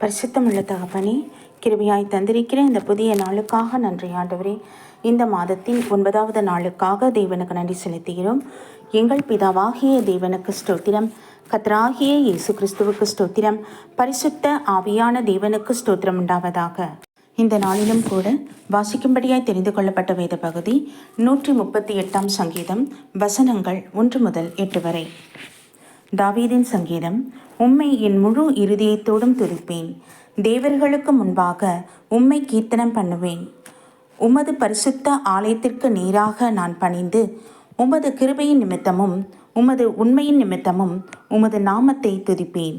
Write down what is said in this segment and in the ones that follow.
பரிசுத்தமுள்ள தகப்பனே கிருபையாய் தந்திருக்கிற இந்த புதிய நாளுக்காக நன்றி ஆண்டவரே. இந்த மாதத்தின் ஒன்பதாவது நாளுக்காக தேவனுக்கு நன்றி செலுத்துகிறோம். எங்கள் பிதாவாகிய தேவனுக்கு ஸ்தோத்திரம். கத்ராகிய இயேசு கிறிஸ்துவுக்கு ஸ்தோத்திரம். பரிசுத்த ஆவியான தேவனுக்கு ஸ்தோத்திரம் உண்டாவதாக. இந்த நாளிலும் கூட வாசிக்கும்படியாய் தெரிந்து கொள்ளப்பட்ட வேத பகுதி நூற்றி முப்பத்தி எட்டாம் சங்கீதம் வசனங்கள் ஒன்று முதல் எட்டு வரை. தாவீதின் சங்கீதம் உம்மை என் முழு இருதயத்தோடும் துதிப்பேன். தேவர்களுக்கு முன்பாக உம்மை கீர்த்தனம் பண்ணுவேன். உமது பரிசுத்த ஆலயத்திற்கு நேராக நான் பணிந்து உமது கிருபையின் நிமித்தமும் உமது உண்மையின் நிமித்தமும் உமது நாமத்தை துதிப்பேன்.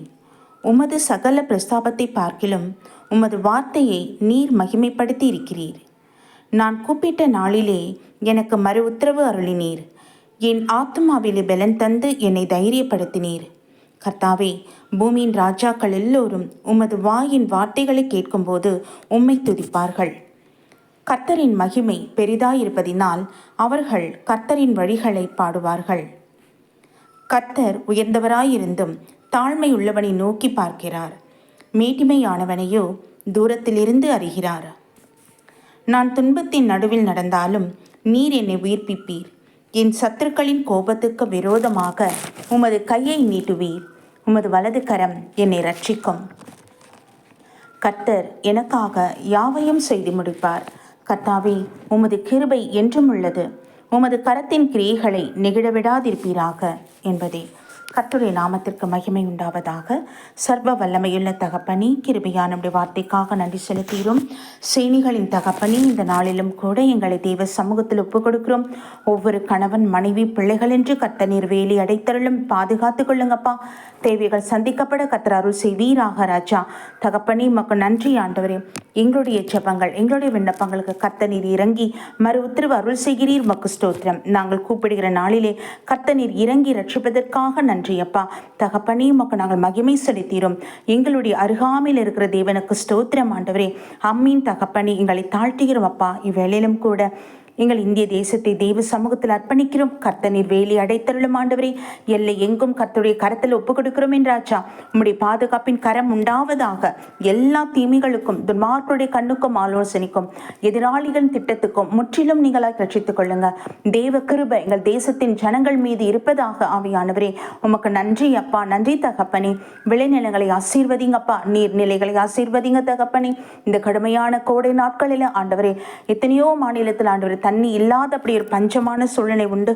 உமது சகல பிரஸ்தாபத்தை பார்க்கிலும் உமது வார்த்தையை நீர் மகிமைப்படுத்தி இருக்கிறீர். நான் கூப்பிட்ட நாளிலே எனக்கு மறு உத்தரவு அருளினீர். என் ஆத்மாவிலே பலன் தந்து என்னை தைரியப்படுத்தினீர். கர்த்தாவே பூமியின் ராஜாக்கள் எல்லோரும் உமது வாயின் வார்த்தைகளை கேட்கும்போது உம்மை துதிப்பார்கள். கர்த்தரின் மகிமை பெரிதாயிருப்பதினால் அவர்கள் கர்த்தரின் வழிகளை பாடுவார்கள். கர்த்தர் உயர்ந்தவராயிருந்தும் தாழ்மை உள்ளவனை நோக்கி பார்க்கிறார். மேட்டிமையானவனையோ தூரத்திலிருந்து அறிகிறார். நான் துன்பத்தின் நடுவில் நடந்தாலும் நீர் என்னை உயிர்ப்பிப்பீர். என் சத்துருக்களின் கோபத்துக்கு விரோதமாக உமது கையை நீட்டுவீர் உமது வலது கரம் என்னை ரட்சிக்கும் கர்த்தர் எனக்காக யாவையும் செய்து முடிப்பார். கர்த்தாவே உமது கிருபை என்றும் உள்ளது. உமது கரத்தின் கிரியைகளை நெகிழவிடாதிருப்பீராக என்பதே. கத்துரை நாமத்திற்கு மகிமை உண்டாவதாக. சர்வ வல்லமையுள்ள தகப்பனி கிருபையான நம்முடைய வார்த்தைக்காக நன்றி செலுத்துகிறோம். சேனிகளின் தகப்பனி இந்த நாளிலும் கூட எங்களை தெய்வ சமூகத்தில் ஒப்புக் கொடுக்கிறோம் ஒவ்வொரு கணவன் மனைவி பிள்ளைகள் என்று கத்த நீர் வேலி அடைத்தருளும் பாதுகாத்துக் கொள்ளுங்கப்பா. தேவைகள் சந்திக்கப்பட கத்தர் அருள் செய்வீராக ராஜா. தகப்பனி மக்கள் நன்றி ஆண்டவரே. எங்களுடைய ஜபங்கள் எங்களுடைய விண்ணப்பங்களுக்கு கத்த நீர் இறங்கி மறு உத்தரவு அருள் செய்கிறீர். மக்கு ஸ்தோத்திரம். நாங்கள் கூப்பிடுகிற நாளிலே கத்த நீர் இறங்கி ரட்சிப்பதற்காக நன்றி அப்பா. தகப்பனே உமக்கு நாங்கள் மகிமை செலுத்தீரும் எங்களுடைய அருகாமையில் இருக்கிற தேவனுக்கு ஸ்தோத்திரம் ஆண்டவரே. அம்மீன் தகப்பனே. எங்களை தாழ்த்துகிறோம் அப்பா. இவ்வேளையிலும் கூட எங்கள் இந்திய தேசத்தை தெய்வ சமூகத்தில் அர்ப்பணிக்கிறோம். கர்த்த நீர் வேலி அடைத்தருளும் ஆண்டவரே. எல்லை எங்கும் கர்த்தருடைய கரத்தில் ஒப்புக் கொடுக்கிறோம் என்றாச்சா உம்முடைய பாதுகாப்பின் கரம் உண்டாவதாக எல்லா தீமைகளுக்கும் துன்மார்களுடைய கண்ணுக்கும் ஆலோசனைக்கும் எதிராளிகளின் திட்டத்துக்கும் முற்றிலும் நீங்களாக ரட்சித்துக் கொள்ளுங்க. தேவ கிருப எங்கள் தேசத்தின் ஜனங்கள் மீது இருப்பதாக ஆவியானவரே. உமக்கு நன்றி அப்பா நன்றி தகப்பனே. விளைநிலங்களை ஆசீர்வதிங்கப்பா. நீர்நிலைகளை ஆசீர்வதிங்க தகப்பனே. இந்த கடுமையான கோடை நாட்களில் ஆண்டவரே எத்தனையோ மாநிலத்தில் ஆண்டவரே தண்ணி இல்லாத அப்படி ஒரு பஞ்சமான சூழ்நிலை உண்டு.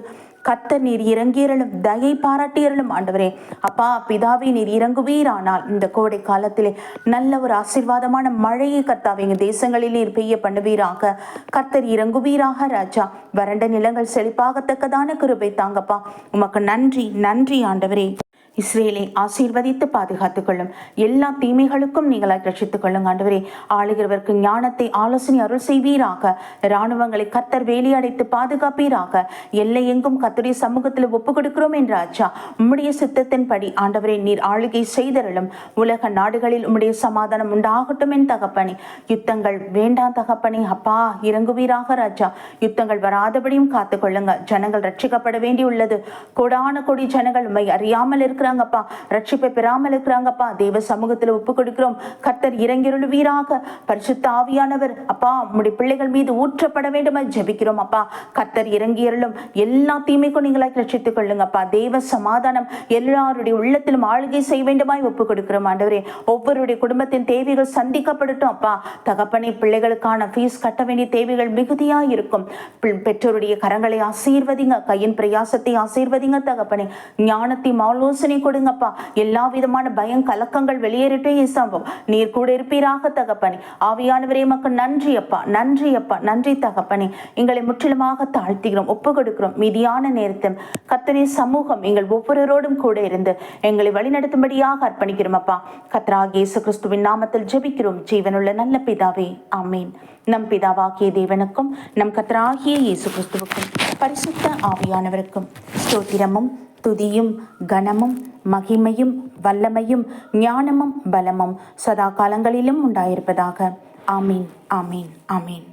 கத்த நீர் இறங்கியறலும் தயை பாராட்டியறலும் ஆண்டவரே. அப்பா பிதாவை நீர் இறங்குவீரானால் இந்த கோடை காலத்திலே நல்ல ஒரு ஆசீர்வாதமான மழையை கத்தாவை எங்கள் தேசங்களில் நீர் பெய்ய பண்ணுவீராக. கர்த்தர் இறங்குவீராக ராஜா. வறண்ட நிலங்கள் செழிப்பாகத்தக்கதான கிருபை தாங்கப்பா. உமக்கு நன்றி நன்றி ஆண்டவரே. இஸ்ரேலை ஆசீர்வதித்து பாதுகாத்துக் கொள்ளும் எல்லா தீமைகளுக்கும் நீங்களாய் ரட்சித்துக் கொள்ளும் ஆண்டவரே. ஆளுகிறவருக்கு ஞானத்தை ஆலோசனை அருள் செய்வீராக. இராணுவங்களை கத்தர் வேலியடைத்து பாதுகாப்பீராக. எல்லை எங்கும் கத்துடைய சமூகத்தில் ஒப்பு கொடுக்கிறோம் என்ற ஆச்சா. உம்முடைய சித்தத்தின்படி ஆண்டவரே நீர் ஆளுகை செய்தருளும். உலக நாடுகளில் உம்முடைய சமாதானம் உண்டாகட்டும் என் தகப்பனே. யுத்தங்கள் வேண்டாம் தகப்பனே அப்பா இறங்குவீராக ராஜா. யுத்தங்கள் வராதபடியும் காத்துக்கொள்ளுங்க ஜனங்கள் ரட்சிக்கப்பட வேண்டியுள்ளது. கொடான கொடி ஜனங்கள் உண்மை அறியாமல் இருக்க இருக்கிறாங்கப்பா. ரட்சிப்பை பெறாமல் இருக்கிறாங்கப்பா. தேவ சமூகத்தில் ஒப்பு கொடுக்கிறோம். கர்த்தர் இறங்கிருளுவீராக பரிசுத்த ஆவியானவர். அப்பா உங்களுடைய பிள்ளைகள் மீது ஊற்றப்பட வேண்டுமா? ஜெபிக்கிறோம் அப்பா. கர்த்தர் இறங்கியருளும் எல்லா தீமைக்கும் நீங்களாய் ரட்சித்துக் கொள்ளுங்கப்பா. தேவ சமாதானம் எல்லாருடைய உள்ளத்திலும் ஆளுகை செய்ய வேண்டுமாய் ஒப்பு கொடுக்கிறோம் ஆண்டவரே. ஒவ்வொருடைய குடும்பத்தின் தேவைகள் சந்திக்கப்படட்டும் அப்பா. தகப்பனை பிள்ளைகளுக்கான ஃபீஸ் கட்ட வேண்டிய தேவைகள் மிகுதியாக இருக்கும். பெற்றோருடைய கரங்களை ஆசீர்வதிங்க. கையின் பிரயாசத்தை ஆசீர்வதிங்க தகப்பனை. ஞானத்தையும் ஆலோசனை கொடுங்கப்பா. எல்லா விதமான பயம் கலக்கங்கள் வெளியேறட்டும் ஏசாம்பம் நீர் கூட இருப்பீராக தகப்பனே. ஆவியானவரே மக்கள் நன்றி அப்பா. நன்றி அப்பா. நன்றி தகப்பனே. எங்களை முற்றிலுமாக தாழ்த்துகிறோம் ஒப்பு கொடுக்கிறோம் மீதியான நேரத்தில் கத்தனை சமூகம் எங்கள் ஒவ்வொருவரோடும் கூட இருந்து எங்களை வழிநடத்தும்படியாக அர்ப்பணிக்கிறோம் அப்பா. கத்ராக இயேசு கிறிஸ்துவின் நாமத்தில் ஜெபிக்கிறோம். ஜீவனுள்ள நல்ல பிதாவே. ஆமீன். நம் பிதாவாகிய தேவனுக்கும் நம் கத்ராகிய இயேசு கிறிஸ்துவுக்கும் பரிசுத்த ஆவியானவருக்கும். ஸ்தோத்திரமும் துதியும் கனமும் மகிமையும் வல்லமையும் ஞானமும் பலமும் சதா காலங்களிலும் உண்டாயிருப்பதாக. ஆமீன் ஆமீன் ஆமீன்.